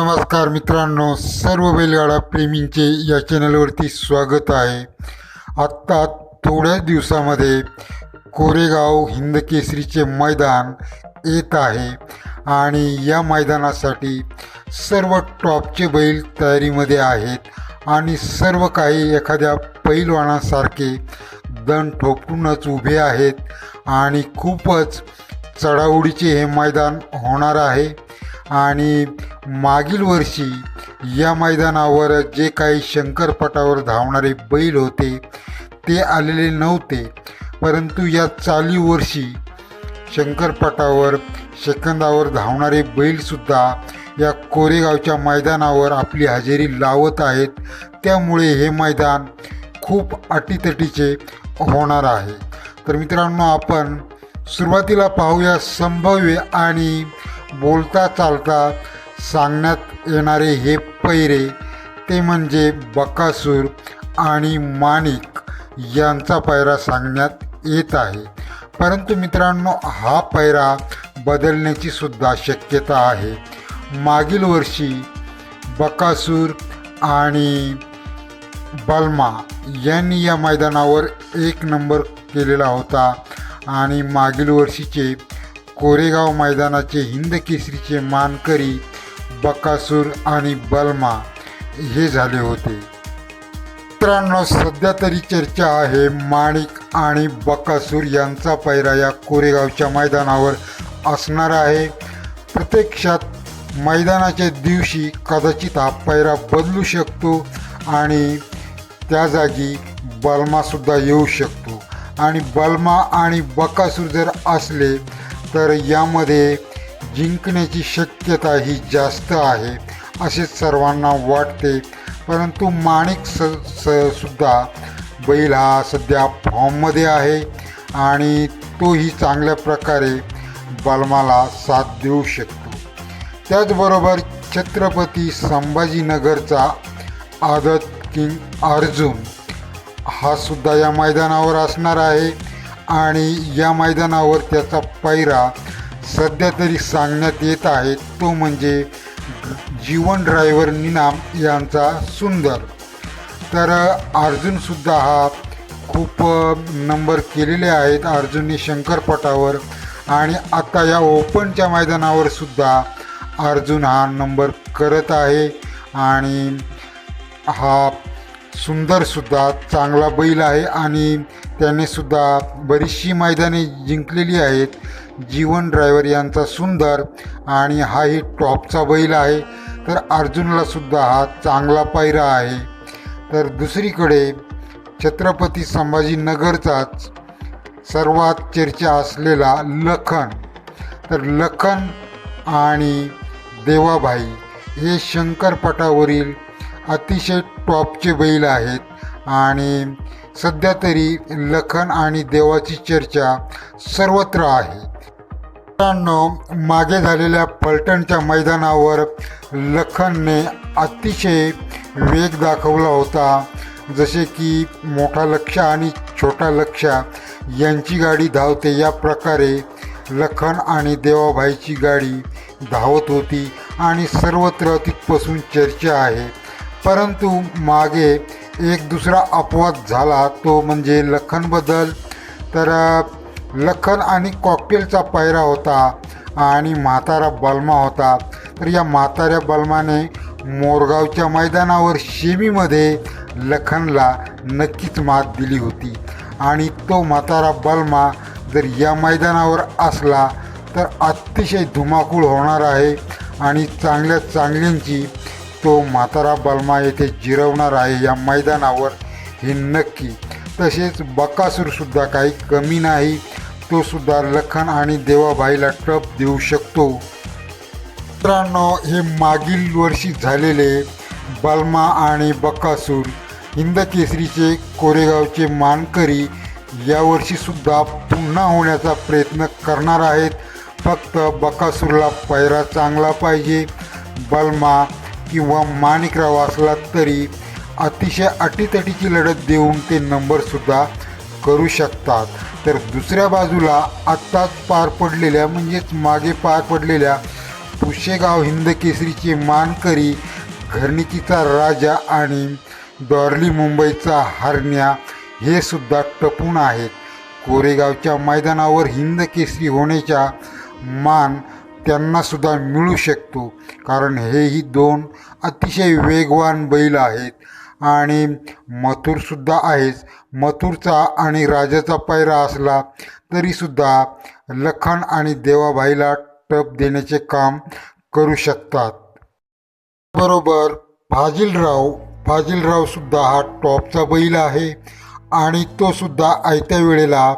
नमस्कार मित्रांनो सर्व बैलगाडा प्रेमींचे या चॅनलवरती स्वागत आहे. आत्ता थोड्याच दिवसामध्ये कोरेगाव हिंदकेसरीचे मैदान येत आहे आणि या मैदानासाठी सर्व टॉपचे बैल तयारीमध्ये आहेत आणि सर्व काही एखाद्या पैलवानासारखे दण ठोकूनच उभे आहेत आणि खूपच चढाओढीचे हे मैदान होणार आहे. आणि मागील वर्षी या मैदानावर जे काही शंकरपटावर धावणारे बैल होते ते आलेले नव्हते. परंतु या चालू वर्षी शंकरपटावर सेकंदावर धावणारे बैलसुद्धा या कोरेगावच्या मैदानावर आपली हजेरी लावत आहेत. त्यामुळे हे मैदान खूप अटीतटीचे होणार आहे. तर मित्रांनो आपण सुरुवातीला पाहूया संभाव्य आणि बोलता चालता सांगण्यात येणारे हे पैरे ते म्हणजे बकासूर आणि माणिक यांचा पैरा सांगण्यात येत आहे. परंतु मित्रांनो हा पैरा बदलण्याची सुद्धा शक्यता आहे. मागील वर्षी बकासूर आणि बल्मा यांनी या मैदानावर एक नंबर केलेला होता आणि मागील वर्षीचे कोरेगाव मैदानाचे हिंद केसरीचे मानकरी बकासूर आणि बल्मा हे झाले होते. मित्रांनो सध्या तरी चर्चा आहे माणिक आणि बकासूर यांचा पैरा या कोरेगावच्या मैदानावर असणार आहे. प्रत्यक्षात मैदानाच्या दिवशी कदाचित हा पैरा बदलू शकतो आणि त्या जागी बलमासुद्धा येऊ शकतो. आणि बलमा आणि बकासूर जर असले तर यामध्ये जिंकण्याची शक्यता ही जास्त आहे असे सर्वांना वाटते. परंतु माणिक स स सुद्धा बैल हा सध्या फॉर्ममध्ये आहे आणि तोही चांगल्या प्रकारे बलमाला साथ देऊ शकतो. त्याचबरोबर छत्रपती संभाजीनगरचा आदत किंग अर्जुन हा सुद्धा या मैदानावर असणार आहे. आणि या मैदानावर त्याचा पायरा सध्या तरी सांगण्यात येत आहे. तो म्हणजे जीवन ड्रायव्हर निनाम यांचा सुंदर. तर अर्जुनसुद्धा हा खूप नंबर केलेले आहेत. अर्जुनने शंकरपटावर आणि आता या ओपनच्या मैदानावर सुद्धा अर्जुन हा नंबर करत आहे. आणि हा सुंदरसुद्धा चांगला बैल आहे. आणि त्याने सुद्धा बरीचशी मैदाने जिंकलेली आहेत. जीवन ड्रायव्हर यांचा सुंदर आणि हाही टॉपचा बैल आहे. तर अर्जुनला सुद्धा हा चांगला पायरा आहे. तर दुसरीकडे छत्रपती संभाजीनगरचाच सर्वात चर्चा असलेला लखन. तर लखन आणि देवाभाई हे शंकरपटावरील अतिशय टॉपचे बैल आहेत. आणि सध्या तरी लखन आणि देवाची चर्चा सर्वत्र आहे. मित्रांनो मागे झालेल्या पलटणच्या मैदानावर लखनने अतिशय वेग दाखवला होता. जसे की मोठा लक्ष आणि छोटा लक्ष यांची गाडी धावते. या प्रकारे लखन आणि देवाभाईची गाडी धावत होती आणि सर्वत्र तिथपासून चर्चा आहे. परंतु मागे एक दुसरा अपवाद झाला तो म्हणजे लखनबद्दल तर लखन आणि कॉकटेलचा पायरा होता आणि म्हातारा बलमा होता. तर या म्हाताऱ्या बलमाने मोरगावच्या मैदानावर शेमीमध्ये लखनला नक्कीच मात दिली होती. आणि तो म्हातारा बलमा जर या मैदानावर असला तर अतिशय धुमाकूळ होणार आहे आणि चांगल्या चांगल्यांची तो म्हातारा बलमा येथे जिरवणार आहे या मैदानावर. हे नक्की. तसेच बकासूरसुद्धा काही कमी नाही. तो सुद्धा लखन आणि देवाबाईला टप देऊ शकतो. मित्रांनो हे मागील वर्षी झालेले बलमा आणि बकासूर हिंदकेसरीचे कोरेगावचे मानकरी यावर्षीसुद्धा पुन्हा होण्याचा प्रयत्न करणार आहेत. फक्त बकासूरला पैरा चांगला पाहिजे. बलमा किंवा माणिकराव असला तरी अतिशय अटीतटीची लढत देऊन ते नंबरसुद्धा करू शकतात. तर दुसऱ्या बाजूला आत्ताच पार पडलेल्या म्हणजेच मागे पार पडलेल्या पुशेगाव हिंद केसरीचे मानकरी घरणिकीचा राजा आणि डॉर्ली मुंबईचा हरण्या हे सुद्धा टपून आहेत. कोरेगावच्या मैदानावर हिंद केसरी होण्याच्या मान त्यांनासुद्धा मिळू शकतो. कारण हेही दोन अतिशय वेगवान बैल आहेत. आणि मथुरसुद्धा आहेच. मथुरचा आणि राजाचा पायरा असला तरीसुद्धा लखन आणि देवाभाईला टप देण्याचे काम करू शकतात. बरोबर फाजिलराव फाजिलरावसुद्धा हा टॉपचा बैल आहे. आणि तो सुद्धा आयत्या वेळेला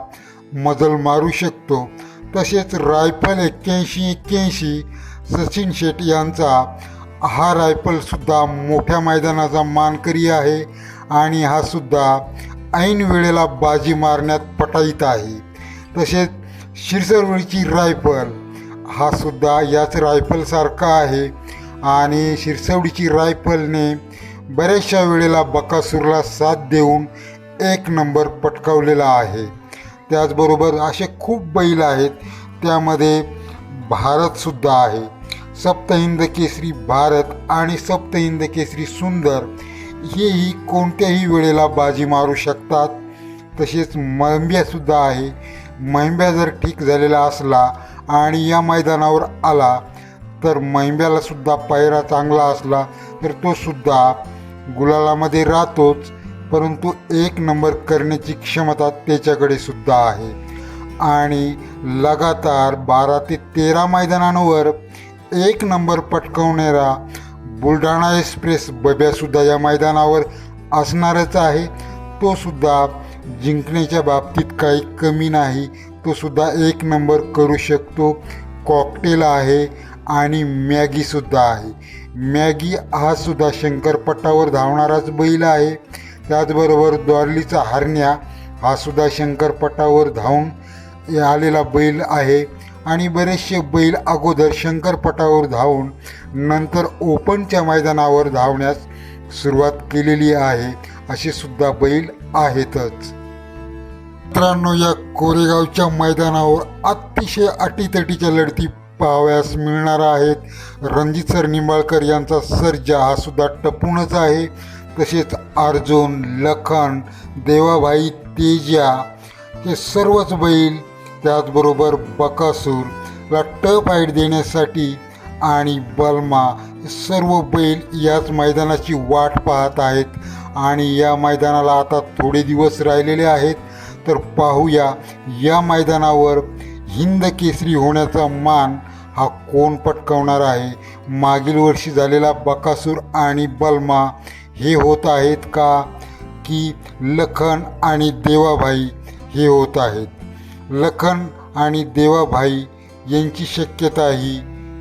मजल मारू शकतो. तसेच रायफल एक्क्याऐंशी एक्क्याऐंशी सचिन शेट्टी यांचा हा रायफलसुद्धा मोठ्या मैदानाचा मानकरी आहे आणि हा सुद्धा ऐन वेळेला बाजी मारण्यात पटाईत आहे. तसेच शिरसरवळीची रायफल हा सुद्धा याच रायफलसारखा आहे आणि शिरसवडीची रायफलने बऱ्याचशा वेळेला बकासूरला साथ देऊन एक नंबर पटकावलेला आहे. त्याचबरोबर असे खूप बैल आहेत त्यामध्ये भारतसुद्धा आहे. सप्तहिंद केसरी भारत आणि सप्तहिंद केसरी सुंदर हेही कोणत्याही वेळेला बाजी मारू शकतात. तसेच महिंब्यासुद्धा आहे. महिंब्या जर ठीक झालेला असला आणि या मैदानावर आला तर महिंब्यालासुद्धा पायरा चांगला असला तर तो सुद्धा गुलालामध्ये राहतोच. परंतु एक नंबर करण्याची क्षमता त्याच्याकडे सुद्धा आहे. आणि लगातार बारा ते तेरा मैदानांवर एक नंबर पटकवणारा बुलढाणा एक्सप्रेस बब्यासुद्धा या मैदानावर असणारच आहे. तो सुद्धा जिंकण्याच्या बाबतीत काही कमी नाही. तो सुद्धा एक नंबर करू शकतो. कॉकटेल आहे आणि मॅगीसुद्धा आहे. मॅगी हा सुद्धा शंकरपट्टावर धावणाराच बैल आहे. त्याचबरोबर द्वारलीचा हरण्या हा सुद्धा शंकरपटावर धावून आलेला बैल आहे. आणि बरेचसे बैल अगोदर शंकरपटावर धावून नंतर ओपनच्या मैदानावर धावण्यास सुरुवात केलेली आहे. असे सुद्धा बैल आहेतच. मित्रांनो या कोरेगावच्या मैदानावर अतिशय अटीतटीच्या लढती पाहावयास मिळणार आहेत. रणजित सर निंबाळकर यांचा सर्जा हा सुद्धा टपूनच आहे. तसेच अर्जुन लखन देवाभाई तेजा हे सर्वच बैल त्याचबरोबर बकासूरला टप हाईट देण्यासाठी आणि बलमा हे सर्व बैल याच मैदानाची वाट पाहत आहेत. आणि या मैदानाला आता थोडे दिवस राहिलेले आहेत. तर पाहूया या मैदानावर हिंद केसरी होण्याचा मान हा कोण पटकवणार आहे? मागील वर्षी झालेला बकासूर आणि बलमा हे होत आहेत का? की लखन आणि देवाभाई हे होत आहेत. लखन आणि देवाभाई यांची शक्यता ही